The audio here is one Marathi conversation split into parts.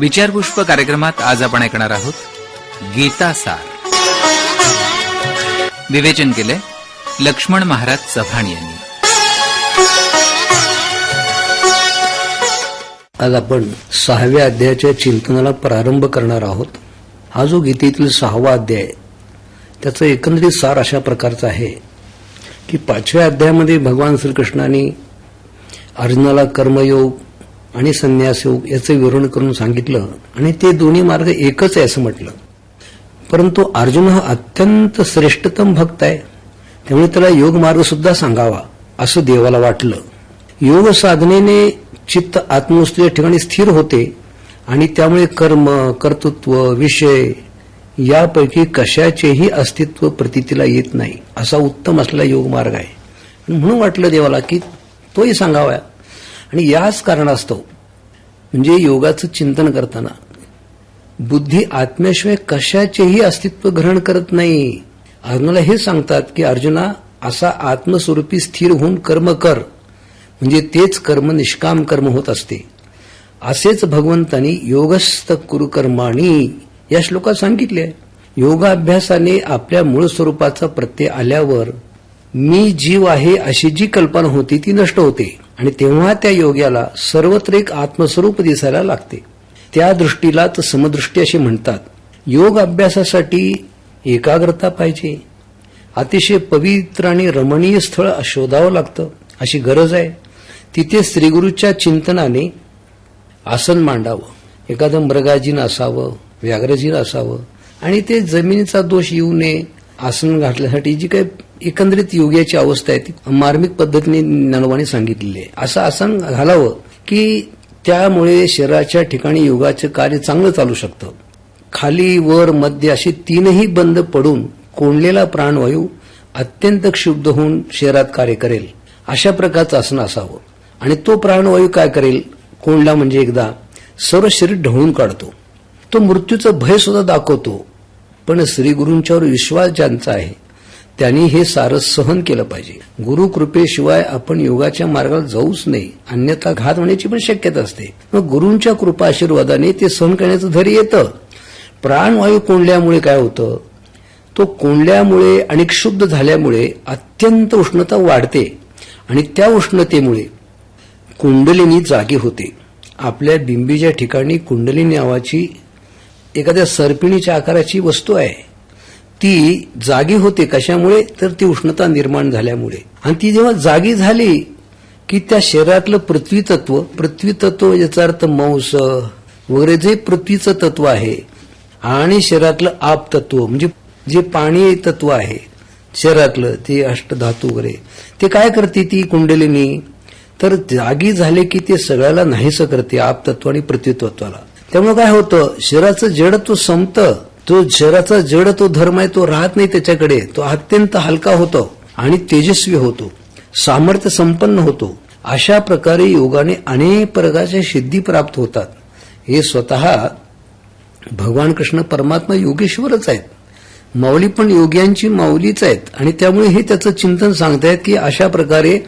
विचारपुष्प कार्यक्रमात आज आपण ऐकणार आहोत गीता सार. विवेचन केले लक्ष्मण महाराज चव्हाण यांनी. आज आपण सहाव्या अध्यायाच्या चिंतनाला प्रारंभ करणार आहोत. हा जो गीतेतील सहावा अध्याय आहे, त्याचा एकंदरीत सार अशा प्रकारचा आहे की पाचव्या अध्यायामध्ये भगवान श्रीकृष्णाने अर्जुनाला कर्मयोग आणि संन्यास योग याचं विवरण करून सांगितलं. आणि ते दोन्ही मार्ग एकच आहे असं म्हटलं. परंतु अर्जुन हा अत्यंत श्रेष्ठतम भक्त आहे. त्यामुळे त्याला योग मार्ग सुद्धा सांगावा असं देवाला वाटलं. योग साधनेने चित्त आत्मस्थिर ठिकाणी स्थिर होते आणि त्यामुळे कर्म कर्तृत्व विषय यापैकी कशाचेही अस्तित्व प्रतीतीला येत नाही. असा उत्तम असलेला योग मार्ग आहे. म्हणून वाटलं देवाला की तोही सांगावा. आणि याच कारणास्तव म्हणजे योगाचं चिंतन करताना बुद्धी आत्म्याशिवाय कशाचेही अस्तित्व ग्रहण करत नाही. अर्जुनाला हे सांगतात की अर्जुना असा आत्मस्वरूपी स्थिर होऊन कर्म कर. म्हणजे तेच कर्म निष्काम कर्म होत असते. असेच भगवंतांनी योगस्थ कुरुकर्माणी या श्लोकात सांगितले योगाभ्यासाने आपल्या मूळ स्वरूपाचा प्रत्यय आल्यावर मी जीव आहे अशी जी कल्पना होती ती नष्ट होते. आणि तेव्हा त्या योग्याला सर्वत्र एक आत्मस्वरूप दिसायला लागते. त्या दृष्टीला तर समदृष्टी असे म्हणतात. योग अभ्यासासाठी एकाग्रता पाहिजे. अतिशय पवित्र आणि रमणीय स्थळ शोधावं लागतं अशी गरज आहे. तिथे श्रीगुरूच्या चिंतनाने आसन मांडावं. एखादं मृगाजीन असावं व्याघ्रजीन असावं. आणि ते जमिनीचा दोष येऊ नये आसन घातल्यासाठी जी काही एकंदरीत योग्याची अवस्था आहे ती मार्मिक पद्धतीने ज्ञानोबाने सांगितलेली आहे. असं आसन घालावं की त्यामुळे शरीराच्या ठिकाणी योगाचं कार्य चांगलं चालू शकतं. खाली वर मध्य अशी तीनही बंद पडून कोंडलेला प्राणवायू अत्यंत क्षुब्ध होऊन शरीरात कार्य करेल. अशा प्रकारचं आसन असावं. आणि तो प्राणवायू काय करेल? कोंडला म्हणजे एकदा सर्व शरीर ढवळून काढतो. तो मृत्यूचं भय सुद्धा दाखवतो. पण श्रीगुरूंच्यावर विश्वास ज्यांचा आहे त्यांनी हे सारं सहन केलं पाहिजे. गुरु कृपेशिवाय आपण योगाच्या मार्गाला जाऊच नाही अन्यथा घात होण्याची पण शक्यता असते. मग गुरूंच्या कृपा आशीर्वादाने ते सहन करण्याचं धैर्य येतं. प्राणवायू कोंडल्यामुळे काय होतं? तो कोंडल्यामुळे आणि क्षुब्ध झाल्यामुळे अत्यंत उष्णता वाढते आणि त्या उष्णतेमुळे कुंडलिनी जागी होते. आपल्या बिंबीच्या ठिकाणी कुंडलिनी नावाची एखाद्या सरपिणीच्या आकाराची वस्तू आहे. ती जागी होते कशामुळे? तर ती उष्णता निर्माण झाल्यामुळे. आणि ती जेव्हा जागी झाली की त्या शरीरातलं पृथ्वी तत्व पृथ्वी तत्व म्हणजे याचा अर्थ मांस वगैरे जे पृथ्वीचं तत्व आहे आणि शरीरातलं आप तत्व म्हणजे जे पाणी तत्व आहे शरीरातलं ते अष्टधातू वगैरे ते काय करते ती कुंडलिनी? तर जागी झाले की ते सगळ्याला नाहीसं करते आप तत्व आणि पृथ्वी तत्वाला त्यामुळे काय होतं? शरीराचं जड तो संपतं तो शरीराचा जड तो धर्म आहे तो राहत नाही त्याच्याकडे. तो अत्यंत हलका होतो आणि तेजस्वी होतो. सामर्थ्य संपन्न होतो. अशा प्रकारे योगाने अनेक प्रकारच्या सिद्धी प्राप्त होतात. हे स्वतः भगवान कृष्ण परमात्मा योगेश्वरच आहेत. माऊली पण योग्यांची माऊलीच आहेत. आणि त्यामुळे हे त्याचं चिंतन सांगतायत की अशा प्रकारे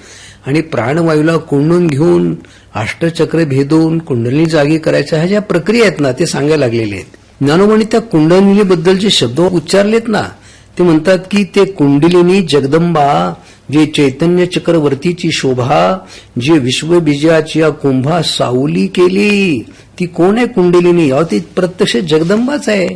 आणि प्राणवायूला कोंडून घेऊन अष्टचक्र भेदून कुंडली जागी करायच्या ह्या ज्या प्रक्रिया आहेत ना ते सांगायला लागलेले आहेत. ज्ञानोबांनी त्या कुंडलिनीबद्दल जे शब्द उच्चारलेत ना ते म्हणतात की ते कुंडलिनी जगदंबा जे चैतन्य चक्रवर्तीची शोभा जे विश्वबीजाची कुंभा सावली केली ती कोण आहे कुंडलिनी? अहो ती प्रत्यक्ष जगदंबाच आहे.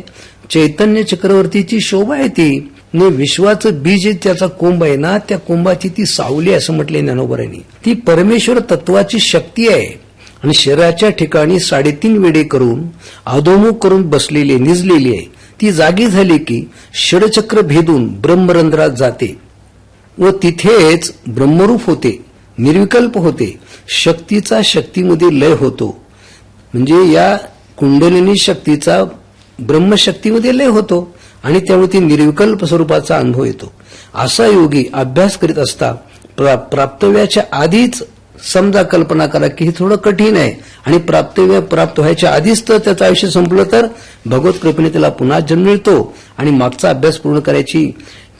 चैतन्य चक्रवर्तीची शोभा आहे ती. ने विश्वाचं बीज त्याचा कुंभ आहे ना त्या कुंभाची ती सावली आहे असं म्हटले ज्ञानोबरांनी. ती परमेश्वर तत्वाची शक्ती आहे. आणि शरीराच्या ठिकाणी साडेतीन वेडे करून अधोमुख करून बसलेली निजलेली आहे. ती जागी झाली की षडचक्र भेदून ब्रह्मरंध्रात जाते. व तिथेच ब्रह्मरूप होते निर्विकल्प होते. शक्तीचा शक्तीमध्ये लय होतो. म्हणजे या कुंडलिनी शक्तीचा ब्रह्मशक्तीमध्ये लय होतो. आणि त्यामुळे ती निर्विकल्प स्वरूपाचा अनुभव येतो. असा योगी अभ्यास करीत असता प्रा- प्राप्तव्याच्या आधीच समजा कल्पना करा की हे थोडं कठीण आहे आणि प्राप्तव्य प्राप्त व्हायच्या आधीच तर त्याचं आयुष्य संपलं तर भगवत कृपेने त्याला पुन्हा जन्म मिळतो आणि मागचा अभ्यास पूर्ण करायची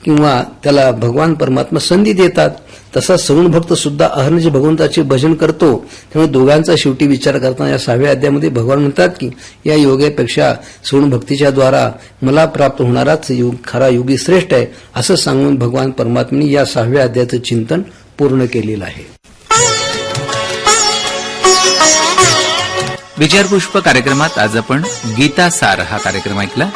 किंवा त्याला भगवान परमात्मा संधी देतात तसा सगुण भक्त सुद्धा अहर्निश भगवंताचे भजन करतो. त्यामुळे दोघांचा शेवटी विचार करताना या सहाव्या अध्यायामध्ये भगवान म्हणतात की या योगापेक्षा सगुण भक्तीच्या द्वारा मला प्राप्त होणाराच योग खरा योगी श्रेष्ठ आहे असं सांगून भगवान परमात्म्याने या सहाव्या अध्यायाचं चिंतन पूर्ण केलेलं आहे. विचारपुष्प कार्यक्रमात आज आपण गीता सार हा कार्यक्रम ऐकला.